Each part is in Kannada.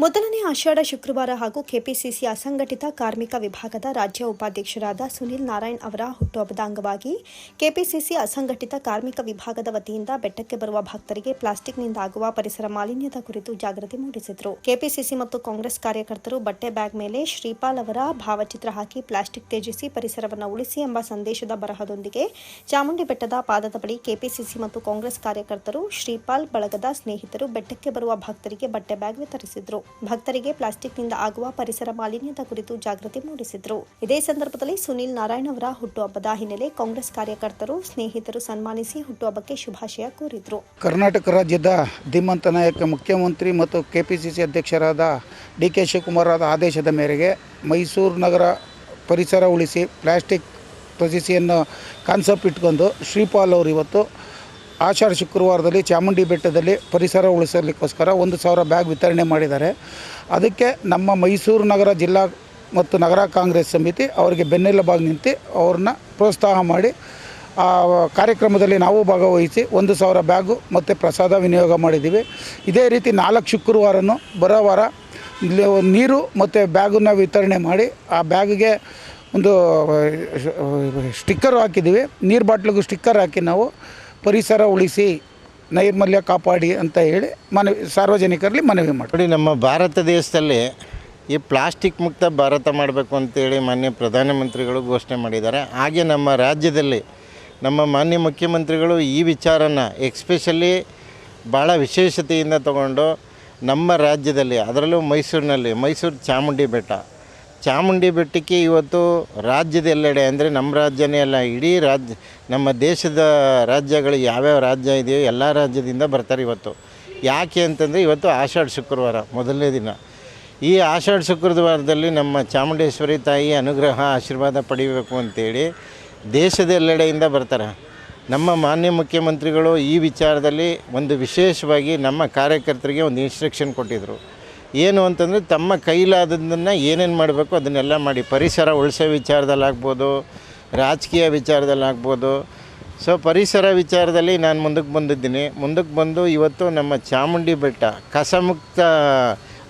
ಮೊದಲನೇ ಆಷಾಢ ಶುಕ್ರವಾರ ಹಾಗೂ ಕೆಪಿಸಿಸಿ ಅಸಂಘಟಿತ ಕಾರ್ಮಿಕ ವಿಭಾಗದ ರಾಜ್ಯ ಉಪಾಧ್ಯಕ್ಷರಾದ ಸುನಿಲ್ ನಾರಾಯಣ್ ಅವರ ಹುಟ್ಟುಹಬ್ಬದ ಅಂಗವಾಗಿ ಕೆಪಿಸಿಸಿ ಅಸಂಘಟಿತ ಕಾರ್ಮಿಕ ವಿಭಾಗದ ವತಿಯಿಂದ ಬೆಟ್ಟಕ್ಕೆ ಬರುವ ಭಕ್ತರಿಗೆ ಪ್ಲಾಸ್ಟಿಕ್ನಿಂದ ಆಗುವ ಪರಿಸರ ಮಾಲಿನ್ಯದ ಕುರಿತು ಜಾಗೃತಿ ಮೂಡಿಸಿದರು. ಕೆಪಿಸಿಸಿ ಮತ್ತು ಕಾಂಗ್ರೆಸ್ ಕಾರ್ಯಕರ್ತರು ಬಟ್ಟೆ ಬ್ಯಾಗ್ ಮೇಲೆ ಶ್ರೀಪಾಲ್ ಅವರ ಭಾವಚಿತ್ರ ಹಾಕಿ ಪ್ಲಾಸ್ಟಿಕ್ ತ್ಯಜಿಸಿ ಪರಿಸರವನ್ನು ಉಳಿಸಿ ಎಂಬ ಸಂದೇಶದ ಬರಹದೊಂದಿಗೆ ಚಾಮುಂಡಿ ಬೆಟ್ಟದ ಪಾದದ ಬಳಿ ಕೆಪಿಸಿಸಿ ಮತ್ತು ಕಾಂಗ್ರೆಸ್ ಕಾರ್ಯಕರ್ತರು ಶ್ರೀಪಾಲ್ ಬಳಗದ ಸ್ನೇಹಿತರು ಬೆಟ್ಟಕ್ಕೆ ಬರುವ ಭಕ್ತರಿಗೆ ಬಟ್ಟೆ ಬ್ಯಾಗ್ ವಿತರಿಸಿದ್ರು. ಭಕ್ತರಿಗೆ ಪ್ಲಾಸ್ಟಿಕ್ನಿಂದ ಆಗುವ ಪರಿಸರ ಮಾಲಿನ್ಯದ ಕುರಿತು ಜಾಗೃತಿ ಮೂಡಿಸಿದ್ರು. ಇದೇ ಸಂದರ್ಭದಲ್ಲಿ ಸುನಿಲ್ ನಾರಾಯಣ್ ಅವರ ಹುಟ್ಟುಹಬ್ಬದ ಹಿನ್ನೆಲೆ ಕಾಂಗ್ರೆಸ್ ಕಾರ್ಯಕರ್ತರು, ಸ್ನೇಹಿತರು ಸನ್ಮಾನಿಸಿ ಹುಟ್ಟುಹಬ್ಬಕ್ಕೆ ಶುಭಾಶಯ ಕೋರಿದ್ರು. ಕರ್ನಾಟಕ ರಾಜ್ಯದ ಧೀಮಂತ ನಾಯಕ, ಮುಖ್ಯಮಂತ್ರಿ ಮತ್ತು ಕೆಪಿಸಿಸಿ ಅಧ್ಯಕ್ಷರಾದ ಡಿ ಕೆ ಶಿವಕುಮಾರ್ ಆದೇಶದ ಮೇರೆಗೆ ಮೈಸೂರು ನಗರ ಪರಿಸರ ಉಳಿಸಿ ಪ್ಲಾಸ್ಟಿಕ್ ತ್ಯಜಿಸಿಯನ್ನು ಕಾನ್ಸೆಪ್ಟ್ ಇಟ್ಕೊಂಡು ಶ್ರೀಪಾಲ್ ಅವರು ಇವತ್ತು ಆಷಾಢ ಶುಕ್ರವಾರದಲ್ಲಿ ಚಾಮುಂಡಿ ಬೆಟ್ಟದಲ್ಲಿ ಪರಿಸರ ಉಳಿಸಲಿಕ್ಕೋಸ್ಕರ ಒಂದು ಸಾವಿರ ಬ್ಯಾಗ್ ವಿತರಣೆ ಮಾಡಿದ್ದಾರೆ. ಅದಕ್ಕೆ ನಮ್ಮ ಮೈಸೂರು ನಗರ ಜಿಲ್ಲಾ ಮತ್ತು ನಗರ ಕಾಂಗ್ರೆಸ್ ಸಮಿತಿ ಅವರಿಗೆ ಬೆನ್ನೆಲುಬಾಗಿ ನಿಂತು ಅವ್ರನ್ನ ಪ್ರೋತ್ಸಾಹ ಮಾಡಿ, ಆ ಕಾರ್ಯಕ್ರಮದಲ್ಲಿ ನಾವು ಭಾಗವಹಿಸಿ ಒಂದು ಸಾವಿರ ಬ್ಯಾಗು ಮತ್ತು ಪ್ರಸಾದ ವಿನಿಯೋಗ ಮಾಡಿದ್ದೀವಿ. ಇದೇ ರೀತಿ ನಾಲ್ಕು ಶುಕ್ರವಾರನೂ ಬರೋ ವಾರ ನೀರು ಮತ್ತು ಬ್ಯಾಗನ್ನು ವಿತರಣೆ ಮಾಡಿ, ಆ ಬ್ಯಾಗಿಗೆ ಒಂದು ಸ್ಟಿಕ್ಕರ್ ಹಾಕಿದ್ದೀವಿ. ನೀರು ಬಾಟ್ಲಿಗೂ ಸ್ಟಿಕ್ಕರ್ ಹಾಕಿ ನಾವು ಪರಿಸರ ಉಳಿಸಿ ನೈರ್ಮಲ್ಯ ಕಾಪಾಡಿ ಅಂತ ಹೇಳಿ ಮನವಿ, ಸಾರ್ವಜನಿಕರಲ್ಲಿ ಮನವಿ ಮಾಡಿ ನಮ್ಮ ಭಾರತ ದೇಶದಲ್ಲಿ ಈ ಪ್ಲಾಸ್ಟಿಕ್ ಮುಕ್ತ ಭಾರತ ಮಾಡಬೇಕು ಅಂತೇಳಿ ಮಾನ್ಯ ಪ್ರಧಾನಮಂತ್ರಿಗಳು ಘೋಷಣೆ ಮಾಡಿದ್ದಾರೆ. ಹಾಗೆ ನಮ್ಮ ರಾಜ್ಯದಲ್ಲಿ ನಮ್ಮ ಮಾನ್ಯ ಮುಖ್ಯಮಂತ್ರಿಗಳು ಈ ವಿಚಾರನ ಎಕ್ಸ್ಪೆಷಲಿ ಭಾಳ ವಿಶೇಷತೆಯಿಂದ ತಗೊಂಡು ನಮ್ಮ ರಾಜ್ಯದಲ್ಲಿ, ಅದರಲ್ಲೂ ಮೈಸೂರಿನಲ್ಲಿ, ಮೈಸೂರು ಚಾಮುಂಡಿ ಬೆಟ್ಟ ಚಾಮುಂಡಿ ಬೆಟ್ಟಕ್ಕೆ ಇವತ್ತು ರಾಜ್ಯದ ಎಲ್ಲೆಡೆ ಅಂದರೆ ನಮ್ಮ ರಾಜ್ಯನೇ ಅಲ್ಲ, ಇಡೀ ರಾಜ್ಯ, ನಮ್ಮ ದೇಶದ ರಾಜ್ಯಗಳು ಯಾವ್ಯಾವ ರಾಜ್ಯ ಇದೆಯೋ ಎಲ್ಲ ರಾಜ್ಯದಿಂದ ಬರ್ತಾರೆ ಇವತ್ತು. ಯಾಕೆ ಅಂತಂದರೆ ಇವತ್ತು ಆಷಾಢ ಶುಕ್ರವಾರ, ಮೊದಲನೇ ದಿನ. ಈ ಆಷಾಢ ಶುಕ್ರವಾರದಲ್ಲಿ ನಮ್ಮ ಚಾಮುಂಡೇಶ್ವರಿ ತಾಯಿ ಅನುಗ್ರಹ, ಆಶೀರ್ವಾದ ಪಡಿಬೇಕು ಅಂತೇಳಿ ದೇಶದ ಎಲ್ಲೆಡೆಯಿಂದ ಬರ್ತಾರೆ. ನಮ್ಮ ಮಾನ್ಯ ಮುಖ್ಯಮಂತ್ರಿಗಳು ಈ ವಿಚಾರದಲ್ಲಿ ಒಂದು ವಿಶೇಷವಾಗಿ ನಮ್ಮ ಕಾರ್ಯಕರ್ತರಿಗೆ ಒಂದು ಇನ್ಸ್ಟ್ರಕ್ಷನ್ ಕೊಟ್ಟಿದ್ದರು ಏನು ಅಂತಂದರೆ ತಮ್ಮ ಕೈಲಾದದನ್ನು ಏನೇನು ಮಾಡಬೇಕು ಅದನ್ನೆಲ್ಲ ಮಾಡಿ, ಪರಿಸರ ಉಳಿಸೋ ವಿಚಾರದಲ್ಲಾಗ್ಬೋದು, ರಾಜಕೀಯ ವಿಚಾರದಲ್ಲಾಗ್ಬೋದು. ಸೊ ಪರಿಸರ ವಿಚಾರದಲ್ಲಿ ನಾನು ಮುಂದಕ್ಕೆ ಬಂದಿದ್ದೀನಿ. ಮುಂದಕ್ಕೆ ಬಂದು ಇವತ್ತು ನಮ್ಮ ಚಾಮುಂಡಿ ಬೆಟ್ಟ, ಕಸಮುಕ್ತ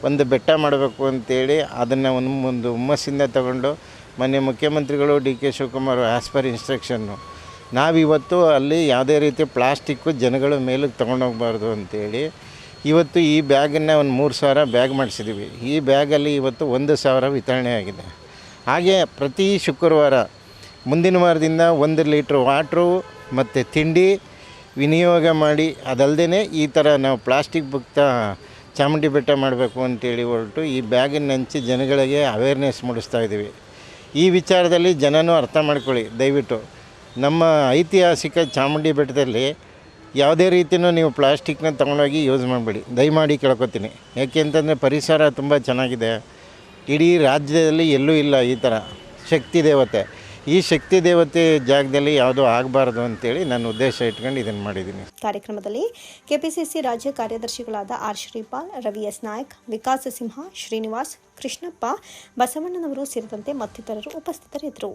ಒಂದು ಬೆಟ್ಟ ಮಾಡಬೇಕು ಅಂತೇಳಿ ಅದನ್ನು ಒಂದು ಒಂದು ಹುಮ್ಮಸ್ಸಿಂದ ತಗೊಂಡು ಮೊನ್ನೆ ಮುಖ್ಯಮಂತ್ರಿಗಳು D K Shivakumar as per ಇನ್ಸ್ಟ್ರಕ್ಷನ್ನು ನಾವಿವತ್ತು ಅಲ್ಲಿ ಯಾವುದೇ ರೀತಿ ಪ್ಲಾಸ್ಟಿಕ್ಕು ಜನಗಳ ಮೇಲಕ್ಕೆ ತೊಗೊಂಡೋಗ್ಬಾರ್ದು ಅಂತೇಳಿ ಇವತ್ತು ಈ ಬ್ಯಾಗನ್ನು ಒಂದು ಮೂರು ಸಾವಿರ ಬ್ಯಾಗ್ ಮಾಡಿಸಿದ್ದೀವಿ. ಈ ಬ್ಯಾಗಲ್ಲಿ ಇವತ್ತು ಒಂದು ಸಾವಿರ ವಿತರಣೆ ಆಗಿದೆ. ಹಾಗೆ ಪ್ರತಿ ಶುಕ್ರವಾರ ಮುಂದಿನ ವಾರದಿಂದ ಒಂದು ಲೀಟ್ರ್ ವಾಟ್ರು ಮತ್ತು ತಿಂಡಿ ವಿನಿಯೋಗ ಮಾಡಿ ಅದಲ್ಲದೆ ಈ ಥರ ನಾವು ಪ್ಲಾಸ್ಟಿಕ್ ಮುಕ್ತ ಚಾಮುಂಡಿ ಬೆಟ್ಟ ಮಾಡಬೇಕು ಅಂತೇಳಿ ಹೊರಟು ಈ ಬ್ಯಾಗನ್ನು ಹಂಚಿ ಜನಗಳಿಗೆ ಅವೇರ್ನೆಸ್ ಮೂಡಿಸ್ತಾ ಇದ್ದೀವಿ. ಈ ವಿಚಾರದಲ್ಲಿ ಜನನೂ ಅರ್ಥ ಮಾಡ್ಕೊಳ್ಳಿ. ದಯವಿಟ್ಟು ನಮ್ಮ ಐತಿಹಾಸಿಕ ಚಾಮುಂಡಿ ಬೆಟ್ಟದಲ್ಲಿ ಯಾವುದೇ ರೀತಿಯೂ ನೀವು ಪ್ಲಾಸ್ಟಿಕ್ನ ತೊಗೊಂಡೋಗಿ ಯೂಸ್ ಮಾಡಬೇಡಿ. ದಯಮಾಡಿ ಕೇಳ್ಕೊತೀನಿ. ಯಾಕೆ ಅಂತಂದರೆ ಪರಿಸರ ತುಂಬ ಚೆನ್ನಾಗಿದೆ. ಇಡೀ ರಾಜ್ಯದಲ್ಲಿ ಎಲ್ಲೂ ಇಲ್ಲ ಈ ಥರ ಶಕ್ತಿ ದೇವತೆ. ಈ ಶಕ್ತಿ ದೇವತೆ ಜಾಗದಲ್ಲಿ ಯಾವುದೂ ಆಗಬಾರ್ದು ಅಂತೇಳಿ ನನ್ನ ಉದ್ದೇಶ ಇಟ್ಕೊಂಡು ಇದನ್ನು ಮಾಡಿದ್ದೀನಿ. ಕಾರ್ಯಕ್ರಮದಲ್ಲಿ ಕೆಪಿಸಿಸಿ ರಾಜ್ಯ ಕಾರ್ಯದರ್ಶಿಗಳಾದ ಆರ್ ಶ್ರೀಪಾಲ್, ರವಿ ಎಸ್ ನಾಯಕ್, ವಿಕಾಸ ಸಿಂಹ, ಶ್ರೀನಿವಾಸ್, ಕೃಷ್ಣಪ್ಪ, ಬಸವಣ್ಣನವರು ಸೇರಿದಂತೆ ಮತ್ತಿತರರು ಉಪಸ್ಥಿತರಿದ್ದರು.